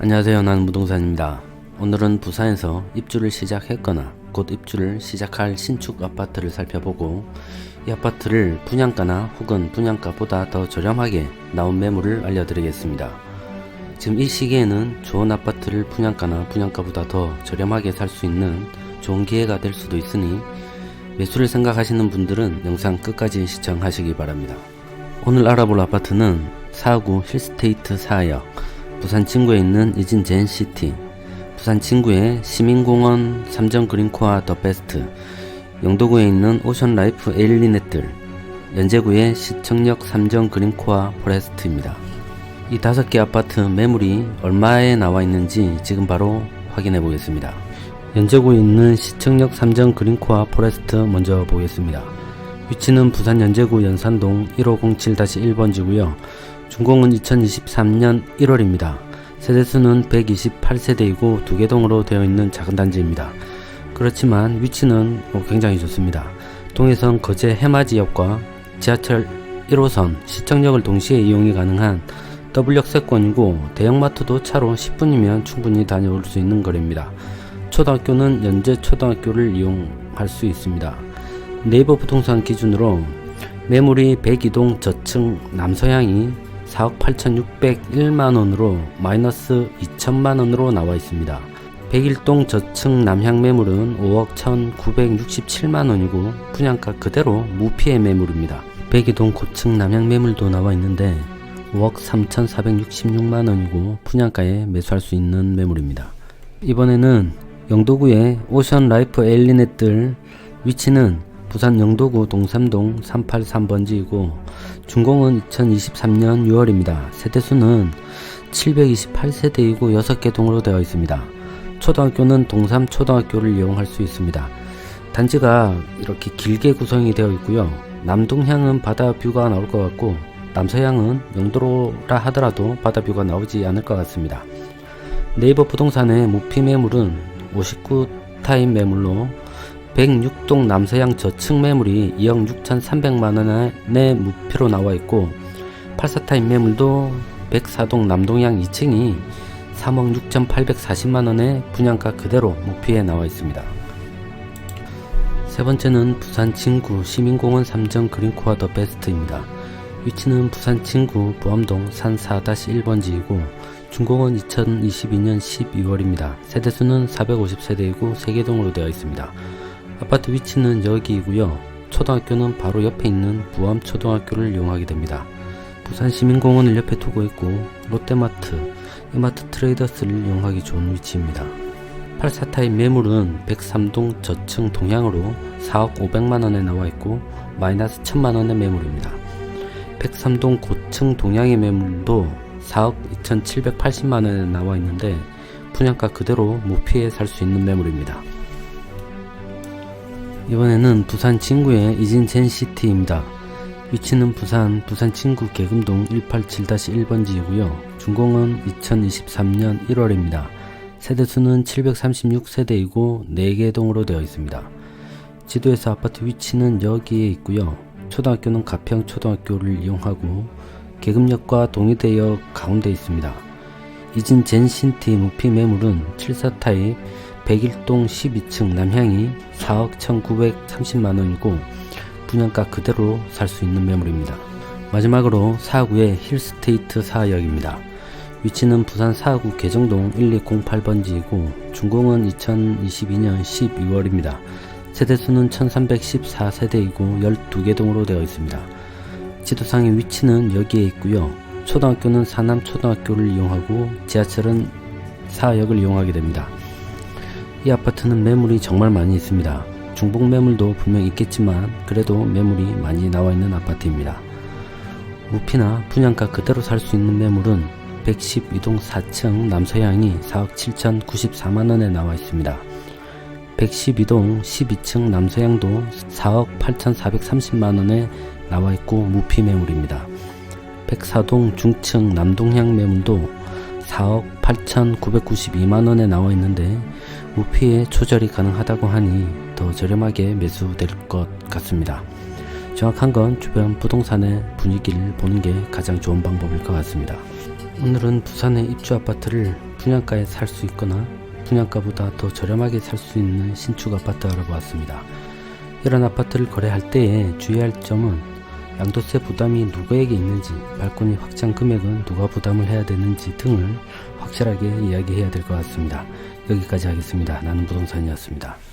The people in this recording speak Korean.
안녕하세요. 나는 무동산입니다. 오늘은 부산에서 입주를 시작했거나 곧 입주를 시작할 신축 아파트를 살펴보고 이 아파트를 분양가나 혹은 분양가보다 더 저렴하게 나온 매물을 알려드리겠습니다. 지금 이 시기에는 좋은 아파트를 분양가나 분양가보다 더 저렴하게 살 수 있는 좋은 기회가 될 수도 있으니 매수를 생각하시는 분들은 영상 끝까지 시청하시기 바랍니다. 오늘 알아볼 아파트는 사구 힐스테이트 4역 부산 진구에 있는 이진 젠 시티 부산 진구의 시민공원 삼정 그린코아 더 베스트 영도구에 있는 오션라이프 에일리넷들 연제구의 시청역 삼정 그린코아 포레스트입니다. 이 다섯 개 아파트 매물이 얼마에 나와 있는지 지금 바로 확인해 보겠습니다. 연제구에 있는 시청역 삼정 그린코아 포레스트 먼저 보겠습니다. 위치는 부산 연제구 연산동 1507-1번지고요. 준공은 2023년 1월입니다. 세대수는 128세대이고 두개 동으로 되어 있는 작은 단지입니다. 그렇지만 위치는 뭐 굉장히 좋습니다. 동해선 거제 해맞이역과 지하철 1호선 시청역을 동시에 이용이 가능한 W역세권이고 대형마트도 차로 10분이면 충분히 다녀올 수 있는 거리입니다. 초등학교는 연제 초등학교를 이용할 수 있습니다. 네이버 부동산 기준으로 매물이 102동 저층 남서향이 4억 8,601만 원으로 마이너스 2천만 원으로 나와 있습니다. 101동 저층 남향 매물은 5억 1,967만 원이고 분양가 그대로 무피해 매물입니다. 102동 고층 남향 매물도 나와 있는데 5억 3,466만 원이고 분양가에 매수할 수 있는 매물입니다. 이번에는 영도구의 오션 라이프 엘리넷들 위치는 부산 영도구 동삼동 383번지이고 준공은 2023년 6월입니다. 세대수는 728세대이고 6개 동으로 되어 있습니다. 초등학교는 동삼 초등학교를 이용할 수 있습니다. 단지가 이렇게 길게 구성이 되어 있고요. 남동향은 바다 뷰가 나올 것 같고 남서향은 영도로라 하더라도 바다 뷰가 나오지 않을 것 같습니다. 네이버 부동산의 무피 매물은 59타임 매물로 106동 남서향 저층 매물이 2억 6,300만원의 무표로 나와 있고 84타임 매물도 104동 남동향 2층이 3억 6,840만원의 분양가 그대로 무피에 나와 있습니다. 세 번째는 부산 진구 시민공원 3정 그린코아 더 베스트입니다. 위치는 부산 진구 보암동 산 4-1번지이고 준공은 2022년 12월입니다. 세대수는 450세대이고 3개동으로 되어 있습니다. 아파트 위치는 여기이고요. 초등학교는 바로 옆에 있는 부암 초등학교를 이용하게 됩니다. 부산 시민공원을 옆에 두고 있고 롯데마트, 이마트 트레이더스를 이용하기 좋은 위치입니다. 84타입 매물은 103동 저층 동향으로 4억 500만원에 나와 있고 마이너스 1000만원의 매물입니다. 103동 고층 동향의 매물도 4억 2780만원에 나와 있는데 분양가 그대로 무피해 살 수 있는 매물입니다. 이번에는 부산 진구의 이진 젠시티입니다. 위치는 부산 부산 진구 계금동 187-1번지이고요. 준공은 2023년 1월입니다. 세대수는 736세대이고 4개 동으로 되어 있습니다. 지도에서 아파트 위치는 여기에 있고요. 초등학교는 가평 초등학교를 이용하고 계급역과 동의대역 가운데 있습니다. 이진 젠신티 무피 매물은 74타입 101동 12층 남향이 4억 1930만원이고 분양가 그대로 살 수 있는 매물입니다. 마지막으로 사구의 힐스테이트 4역입니다. 위치는 부산 사구 개정동 1208번지이고 준공은 2022년 12월입니다. 세대수는 1314세대이고 12개 동으로 되어 있습니다. 지도상의 위치는 여기에 있고요. 초등학교는 사남초등학교를 이용하고 지하철은 4역을 이용하게 됩니다. 이 아파트는 매물이 정말 많이 있습니다. 중복 매물도 분명 있겠지만 그래도 매물이 많이 나와 있는 아파트입니다. 무피나 분양가 그대로 살 수 있는 매물은 112동 4층 남서향이 4억 7,094만원에 나와 있습니다. 112동 12층 남서향도 4억 8,430만원에 나와 있고 무피 매물입니다. 104동 중층 남동향 매물도 4억 8,992만원에 나와 있는데 무피에 조절이 가능하다고 하니 더 저렴하게 매수될 것 같습니다. 정확한 건 주변 부동산의 분위기를 보는 게 가장 좋은 방법일 것 같습니다. 오늘은 부산의 입주 아파트를 분양가에 살 수 있거나 분양가보다 더 저렴하게 살 수 있는 신축 아파트 알아보았습니다. 이런 아파트를 거래할 때에 주의할 점은 양도세 부담이 누구에게 있는지, 발코니 확장 금액은 누가 부담을 해야 되는지 등을 확실하게 이야기해야 될 것 같습니다. 여기까지 하겠습니다. 나는 부동산이었습니다.